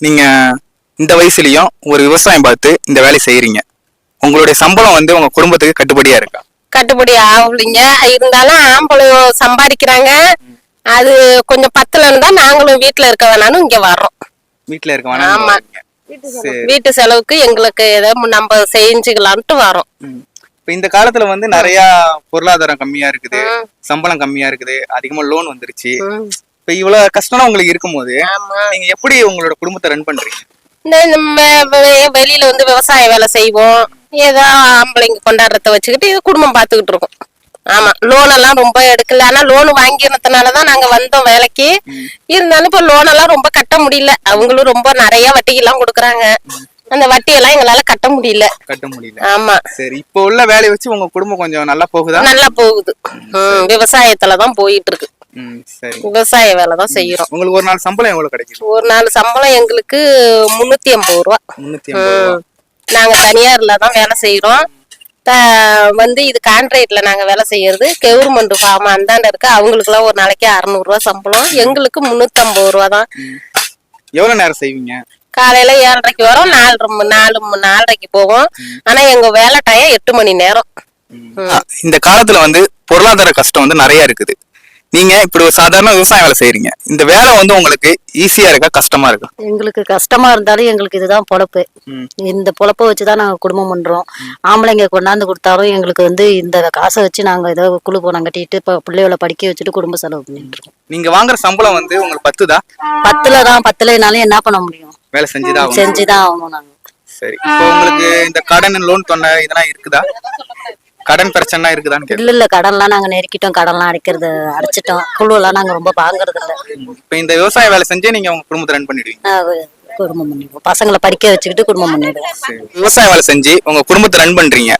நீங்க இந்த வயசுலயும் ஒரு விவசாயம் பார்த்து இந்த வேலையை செய்யறீங்க உங்களுடைய சம்பளம் வந்து உங்க குடும்பத்துக்கு கட்டுப்படியா இருக்கா? கட்டுப்படி ஆகலைங்க. இருந்தாலும் ஆம்பளை சம்பாதிக்கிறாங்க. அது கொஞ்சம் பத்தலன்னு தான் நாங்களும் வீட்டுல இருக்க வேணாலும் இங்க வர்றோம். வீட்டுல இருக்க. வேணாம் சரி. வீட்டு செலவுக்கு எங்களுக்கு ஏதோ நம்ம செஞ்சுக்கலான்ட்டு வரோம். இப்ப இந்த காலத்துல வந்து நிறைய பொருளாதாரம் கம்மியா இருக்குது. சம்பளம் கம்மியா இருக்குது. அதிகமா லோன் வந்துருச்சு. இப்ப இவ்வளவு கஷ்டம் உங்களுக்கு இருக்கும்போது நீங்க எப்படி உங்களோட குடும்பத்தை ரன் பண்றீங்க? நம்ம வெளியில வந்து விவசாய வேலை செய்வோம். ஏதோ ஆம்பளைங்க கொண்டாடுறத வச்சுக்கிட்டு குடும்பம் பார்த்துக்கிட்டு இருக்கோம். ஆமா லோன் எல்லாம் ரொம்ப எடுக்கல. ஆனா லோன் வாங்கினதுனாலதான் நாங்க வந்தோம் வேலைக்கு. இருந்தாலும் இப்ப லோன் எல்லாம் ரொம்ப கட்ட முடியல. அவங்களும் ரொம்ப நிறைய வட்டிக்கு எல்லாம் கொடுக்குறாங்க அந்த வட்டி எல்லாம் எங்களால கட்ட முடியல. கட்ட முடியல. ஆமா. சரி இப்போ உள்ள வேலையை வச்சு உங்க குடும்பம் கொஞ்சம் நல்லா போகுதா? நல்லா போகுது. விவசாயத்துலதான் போயிட்டு இருக்கு. விவசாய வேலை தான் செய்யறோம் உங்களுக்கு ஒரு நாள் சம்பளம் எவ்வளவு கிடைக்குது? ஒரு நாள் சம்பளம் எங்களுக்கு முன்னூத்தி ஐம்பது ரூபா. நாங்க தனியார்ல தான் வேலை செய்யறோம் த- வந்து இது கான்ட்ராக்ட்ல நாங்க வேலை செய்யறது கவர்மெண்ட் ஃபார்ம் அந்தாண்ட இருக்கு. அவங்களுக்கு எல்லாம் ஒரு நாளைக்கு அறுநூறு ரூபா சம்பளம். எங்களுக்கு முன்னூத்தி ஐம்பது ரூபா தான். எவ்வளவு நேரம் செய்வீங்க? காலையில ஏழரைக்கு வரோம். நாலு மணி- நாலரைக்கு போவோம். ஆனா எங்க வேலை டைம் எட்டு மணி நேரம். இந்த காலத்துல வந்து பொருளாதார கஷ்டம் வந்து நிறைய இருக்குது. நீங்க இப்படி ஒரு சாதாரண விவசாய வேலை செய்யறீங்க இந்த வேலை வந்து உங்களுக்கு ஈஸியா இருக்கா கஷ்டமா இருக்கா? எங்களுக்கு கஷ்டமா இருந்தாலும் எங்களுக்கு இதுதான் பொழப்பு. இந்த பொழப்பை வச்சுதான் நாங்க குடும்பம் பண்றோம். ஆம்பளைங்க கொண்டாந்து கொடுத்தாலும் எங்களுக்கு வந்து இந்த காசை வச்சு நாங்க ஏதோ குழு போனம் கட்டிட்டு இப்ப பிள்ளைகளை படிக்க வச்சுட்டு குடும்ப செலவு பண்ணிட்டு இருக்கோம். நீங்க வாங்குற சம்பளம் வந்து உங்களுக்கு பத்துதா? பத்துல தான் பத்துலனாலும் என்ன பண்ண முடியும்? வேலை செஞ்சுதான். செஞ்சுதான் ஆகணும் நாங்க. சரி. இப்போ உங்களுக்கு இந்த கடன் லோன் தொண்டை இதெல்லாம் இருக்குதா? கடன் பிரச்சனை இருக்குதான்னு கேட்டேன். இல்ல இல்ல கடன்லாம் நாங்க நெருக்கிட்டோம். கடன்லாம் அடைக்கிறது அடைச்சிட்டோம். குழுவெல்லாம் நாங்க ரொம்ப வாங்குறது இல்ல இப்போ இந்த விவசாய வேலை செஞ்சே நீங்க உங்க குடும்பத்தை ரன் பண்ணிடுவீங்க. குடும்பம் பண்ணிடுவோம். பசங்களை படிக்க வச்சுக்கிட்டு குடும்பம் பண்ணிடுவோம். விவசாய வேலை செஞ்சு உங்க குடும்பத்தை ரன் பண்றீங்க.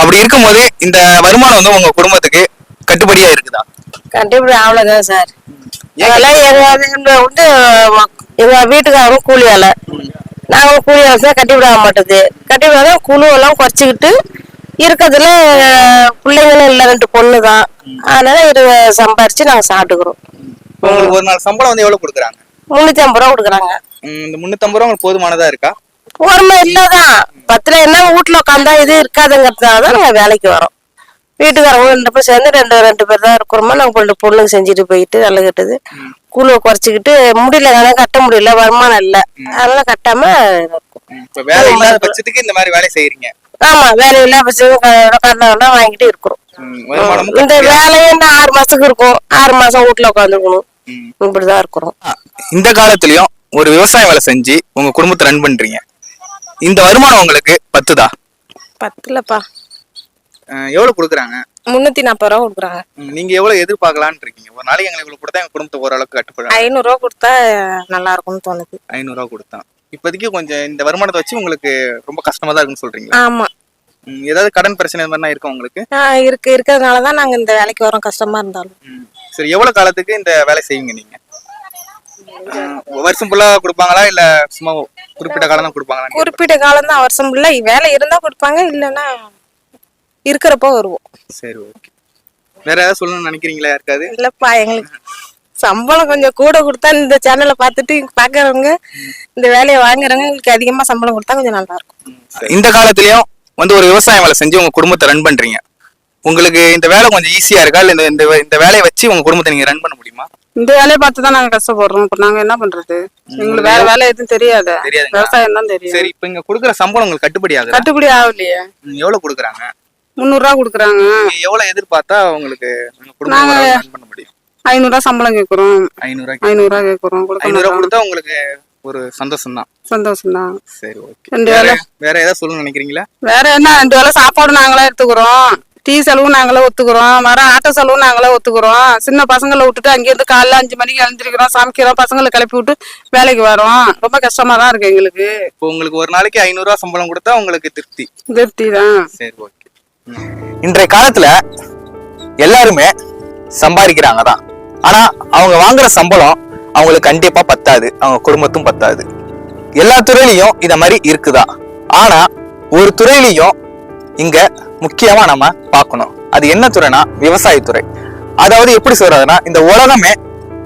அப்படி இருக்கும்போது இந்த வருமானம் வந்து உங்க குடும்பத்துக்கு கட்டுப்படியா இருக்குதா? கண்டிப்பா அவ்வளவுதான் சார். அதெல்லாம் எங்க எங்க வந்து எங்க வீட்டுக்காரரும் கூலி வேலை. நாங்க கூலி வேலை செய்ய கட்டிவிட மாட்டேது. கட்டிவிடாத குழு எல்லாம் குறைச்சிக்கிட்டு இருக்கிறதுல பிள்ளைங்களும் இல்லை ரெண்டு பொண்ணு தான் அதனால இது சம்பாரிச்சு நாங்க சாப்பிட்டுக்கிறோம். உங்களுக்கு ஒரு நாள் சம்பளம் வந்து எவ்வளவு கொடுக்குறாங்க? முன்னூத்தி ஐம்பது ரூபா கொடுக்குறாங்க. இந்த முன்னூத்தம்பது ரூபா உங்களுக்கு போதுமானதா இருக்கா? பொறுமை இல்லதான். பத்துல என்ன வீட்டுல உட்காந்தா இது இருக்காதுங்கிறதுனால தான் நாங்க வேலைக்கு வரோம். வீட்டுக்காரங்க ரெண்டு பேர் சேர்ந்து ரெண்டு ரெண்டு பேர் தான் இருக்கிறோமா? நாங்க ரெண்டு பொண்ணுங்க செஞ்சுட்டு போயிட்டு நல்ல கட்டுது. கூழுவை குறைச்சிக்கிட்டு முடியல என்னால கட்ட முடியல வருமானம் இல்ல. அதனால கட்டாம இருக்கோம். இப்போ வேலை இல்லாத பட்சத்துக்கு இந்த மாதிரி வேலை செய்யறீங்க. ஆமா வேலையில்லா பட்சம் கடனை வாங்கிட்டு இருக்கிறோம். இந்த வேலையும் ஆறு மாசத்துக்கு இருக்கும். ஆறு மாசம் வீட்டுல உட்காந்துருக்கணும். இப்படிதான் இருக்கிறோம். இந்த காலத்துலயும் ஒரு விவசாய வேலை செஞ்சு உங்க குடும்பத்தை ரன் பண்றீங்க. இந்த வருமானம் உங்களுக்கு பத்துதா? பத்துலப்பா. எவ்வளவு கொடுக்குறாங்க? முன்னூத்தி நாற்பது ரூபா கொடுக்குறாங்க. நீங்க எவ்வளவு எதிர்பார்க்கலாம்னு இருக்கீங்க. ஒரு நாளைக்கு எங்களுக்கு கொடுத்தா எங்க குடும்பத்தை ஓரளவுக்கு கட்டுப்படும் ஐநூறு ரூபா கொடுத்தா நல்லா இருக்கும்னு தோணுது. ஐநூறு ரூபா கொடுத்தா. இப்போதைக்கு கொஞ்சம் இந்த வருமானத்தை வச்சு உங்களுக்கு ரொம்ப கஷ்டமா தான் இருக்குன்னு சொல்றீங்களா? ஆமா. ஏதாவது கடன் பிரச்சனை இந்த மாதிரிலாம் இருக்கா உங்களுக்கு? இருக்கு இருக்கிறதுனால தான் நாங்க இந்த வேலைக்கு வரோம் கஷ்டமா இருந்தாலும். சரி எவ்வளவு காலத்துக்கு இந்த வேலை செய்வீங்க நீங்க? வருஷம் ஃபுல்லா கொடுப்பாங்களா? இல்ல சும்மா குறிப்பிட்ட காலம் தான் கொடுப்பாங்களா? குறிப்பிட்ட காலம் தான் வருஷம் ஃபுல்லா வேலை இருந்தா கொடுப்பாங்க இல்லைன்னா இருக்கிறப்போ வருவோம். சரி ஓகே வேற ஏதாவது சொல்லணும்னு நினைக்கிறீங்களா யாருக்காவது? இல்லப்பா எங்களுக்கு சம்பளம் கொஞ்சம் கூட கொடுத்தா இந்த சேனலை பார்த்துட்டு பாக்குறவங்க இந்த வேலையை வாங்குறவங்க எங்களுக்கு அதிகமா சம்பளம் கொடுத்தா கொஞ்சம் நல்லா இருக்கும். இந்த காலத்துலயும் வந்து ஒரு விவசாய வேலை செஞ்சு உங்க குடும்பத்தை ரன் பண்றீங்க. உங்களுக்கு இந்த வேலை கொஞ்சம் ஈஸியா இருக்கா? இல்ல இந்த- இந்த வேலையை வச்சு உங்க குடும்பத்தை நீங்க ரன் பண்ண முடியுமா? இந்த வேலையை பார்த்து தான் நாங்க கஷ்டப்படுறோம். இப்ப நாங்க என்ன பண்றது? எங்களுக்கு வேற வேலை எதுவும் தெரியாது? விவசாயம் தான் தெரியும். சரி இப்ப இங்க கொடுக்குற சம்பளம் உங்களுக்கு கட்டுப்படி ஆகுதா? கட்டுப்படி ஆகலையே. எவ்வளவு கொடுக்குறாங்க? முந்நூறு ரூபா கொடுக்குறாங்க. நீங்க எவ்வளவு எதிர்பார்த்தா உங்களுக்கு ரன் பண்ண முடியும்? ஐநூறு ரூபா சம்பளம் கேக்குறோம். ஐநூறு ரூபாய் ஐநூறு ரூபா கேக்குறோம். கொடுக்க ஐநூறு ரூபாய் மாட்டோம். கொடுத்தா உங்களுக்கு ஒரு சந்தோஷம் தான் சந்தோஷம் தான் சரி ஓகே. ரெண்டு வேற வேலை. வேற ஏதாவது சொல்லணும்னு நினைக்கிறீங்களா? வேற என்ன? ரெண்டு வேலை சாப்பாடு நாங்களே எடுத்துக்கிறோம். டீ செலவு நாங்களே ஒத்துக்கிறோம். வர ஆட்டோ செலவு நாங்களே ஒத்துக்கிறோம். சின்ன பசங்களை விட்டுட்டு அங்கேருந்து காலைல அஞ்சு மணிக்கு எழுந்திரிக்கிறோம். சமைக்கிறோம். பசங்களை கிளப்பி விட்டு வேலைக்கு வரோம். ரொம்ப கஷ்டமா தான் இருக்கு எங்களுக்கு. இப்போ உங்களுக்கு ஒரு நாளைக்கு ஐநூறு ரூபாய் சம்பளம் கொடுத்தா உங்களுக்கு திருப்தி. திருப்தி தான் சரி ஓகே. இன்றைய காலத்துல எல்லாருமே சம்பாதிக்கிறாங்க தான் ஆனா அவங்க வாங்குற சம்பளம் அவங்களுக்கு கண்டிப்பா பத்தாது. அவங்க குடும்பத்தும் பத்தாது. எல்லா துறையிலையும் இதை மாதிரி இருக்குதா? ஆனா ஒரு துறையிலையும் இங்க முக்கியமா நம்ம பார்க்கணும். அது என்ன துறைனா விவசாயத்துறை அதாவது எப்படி சொல்றதுன்னா இந்த உலகமே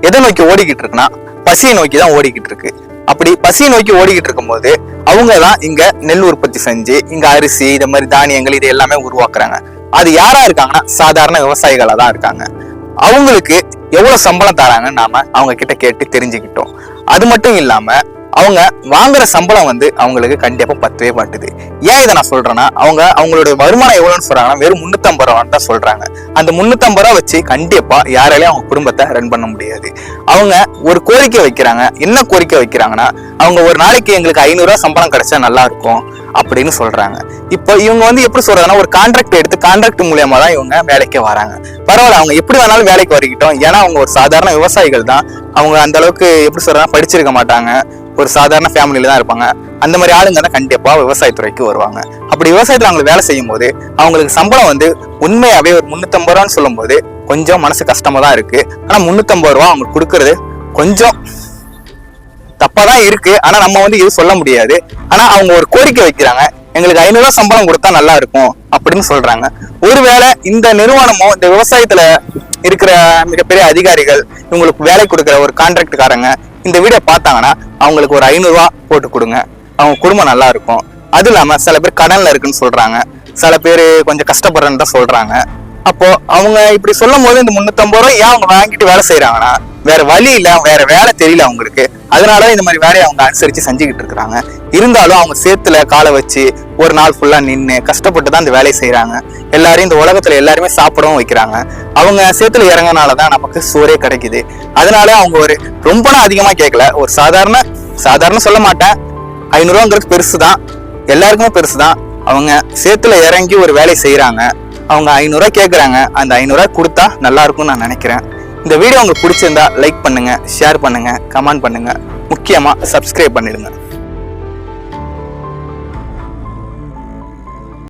எதை நோக்கி ஓடிக்கிட்டு இருக்குன்னா பசியை நோக்கி தான் ஓடிக்கிட்டு இருக்கு. அப்படி பசியை நோக்கி ஓடிக்கிட்டு இருக்கும்போது அவங்க தான் இங்க நெல் உற்பத்தி செஞ்சு இங்க அரிசி இந்த மாதிரி தானியங்கள் இது எல்லாமே உருவாக்குறாங்க. அது யாரா இருக்காங்கன்னா சாதாரண விவசாயிகளா தான் இருக்காங்க. அவங்களுக்கு எவ்வளவு சம்பளம் தராங்கன்னு நாம அவங்க கிட்ட கேட்டு தெரிஞ்சுக்கிட்டோம். அது மட்டும் இல்லாம அவங்க வாங்குற சம்பளம் வந்து அவங்களுக்கு கண்டிப்பா பத்தவே மாட்டுது. ஏன் இதை நான் சொல்றேன்னா அவங்க அவங்களோட வருமானம் எவ்வளோன்னு சொல்றாங்கன்னா வெறும் முன்னூத்தம்பது ரூபான்னு தான் சொல்றாங்க. அந்த முன்னூத்தம்பது ரூபா வச்சு கண்டிப்பா யாராலையும் அவங்க குடும்பத்தை ரன் பண்ண முடியாது. அவங்க ஒரு கோரிக்கை வைக்கிறாங்க. என்ன கோரிக்கை வைக்கிறாங்கன்னா அவங்க ஒரு நாளைக்கு எங்களுக்கு ஐநூறுரூவா சம்பளம் கிடைச்சா நல்லா இருக்கும் அப்படின்னு சொல்றாங்க. இப்போ இவங்க வந்து எப்படி சொல்றாங்கன்னா ஒரு கான்ட்ராக்ட் எடுத்து கான்ட்ராக்ட் மூலியமா தான் இவங்க வேலைக்கு வராங்க. பரவாயில்ல அவங்க எப்படி வேணாலும் வேலைக்கு வரைக்கிட்டோம் ஏன்னா அவங்க ஒரு சாதாரண விவசாயிகள் தான். அவங்க அந்த அளவுக்கு எப்படி சொல்றாங்க படிச்சிருக்க மாட்டாங்க. ஒரு சாதாரண ஃபேமிலியில தான் இருப்பாங்க. அந்த மாதிரி ஆளுங்க தான் கண்டிப்பாக விவசாயத்துறைக்கு வருவாங்க. அப்படி விவசாயத்தில் அவங்க வேலை செய்யும் போது அவங்களுக்கு சம்பளம் வந்து உண்மையாகவே ஒரு முந்நூற்றம்பது ரூபான்னு சொல்லும்போது கொஞ்சம் மனசு கஷ்டமாக தான் இருக்குது ஆனால் முந்நூற்றம்பது ரூபா அவங்களுக்கு கொடுக்கறது கொஞ்சம் தப்பாக தான் இருக்குது ஆனால் நம்ம வந்து இது சொல்ல முடியாது. ஆனால் அவங்க ஒரு கோரிக்கை வைக்கிறாங்க. எங்களுக்கு ஐநூறு சம்பளம் கொடுத்தா நல்லா இருக்கும் அப்படின்னு சொல்றாங்க. ஒருவேளை இந்த நிறுவனமோ இந்த விவசாயத்துல இருக்கிற மிகப்பெரிய அதிகாரிகள் இவங்களுக்கு வேலை கொடுக்குற ஒரு கான்ட்ராக்டுக்காரங்க இந்த வீடியோ பார்த்தாங்கன்னா அவங்களுக்கு ஒரு ஐநூறுரூவா போட்டு கொடுங்க. அவங்க குடும்பம் நல்லா இருக்கும். அது இல்லாமல் சில பேர் கடலில் இருக்குன்னு சொல்கிறாங்க சில பேர் கொஞ்சம் கஷ்டப்படுறேன்னு தான் சொல்கிறாங்க அப்போ அவங்க இப்படி சொல்லும் போது இந்த முந்நூற்றம்பது ரூபாய் ஏன் அவங்க வாங்கிட்டு வேலை செய்கிறாங்கன்னா வேற வழி இல்லை வேற வேலை தெரியல அவங்களுக்கு. அதனால இந்த மாதிரி வேலையை அவங்க அனுசரித்து செஞ்சுக்கிட்டு இருக்கிறாங்க. இருந்தாலும் அவங்க சேத்துல காலை வச்சு ஒரு நாள் ஃபுல்லாக நின்று கஷ்டப்பட்டு தான் இந்த வேலையை செய்கிறாங்க எல்லாரையும் இந்த உலகத்தில் எல்லாருமே சாப்பிடவும் வைக்கிறாங்க. அவங்க சேத்துல இறங்கினால தான் நமக்கு சோறே கிடைக்குது. அதனால அவங்க ஒரு ரொம்பலாம் அதிகமாக கேட்கல ஒரு சாதாரண சாதாரண சொல்ல மாட்டேன். ஐநூறுவாங்கிறது பெருசு தான் எல்லாருக்குமே பெருசு தான் அவங்க சேத்துல இறங்கி ஒரு வேலையை செய்கிறாங்க அவங்க ஐநூறுரூவா கேட்குறாங்க அந்த ஐநூறுரூவா கொடுத்தா நல்லா இருக்கும்னு நான் நினைக்கிறேன். இந்த வீடியோ உங்களுக்கு பிடிச்சிருந்தா லைக் பண்ணுங்கள் ஷேர் பண்ணுங்கள் கமெண்ட் பண்ணுங்கள் முக்கியமாக சப்ஸ்கிரைப் பண்ணிடுங்க.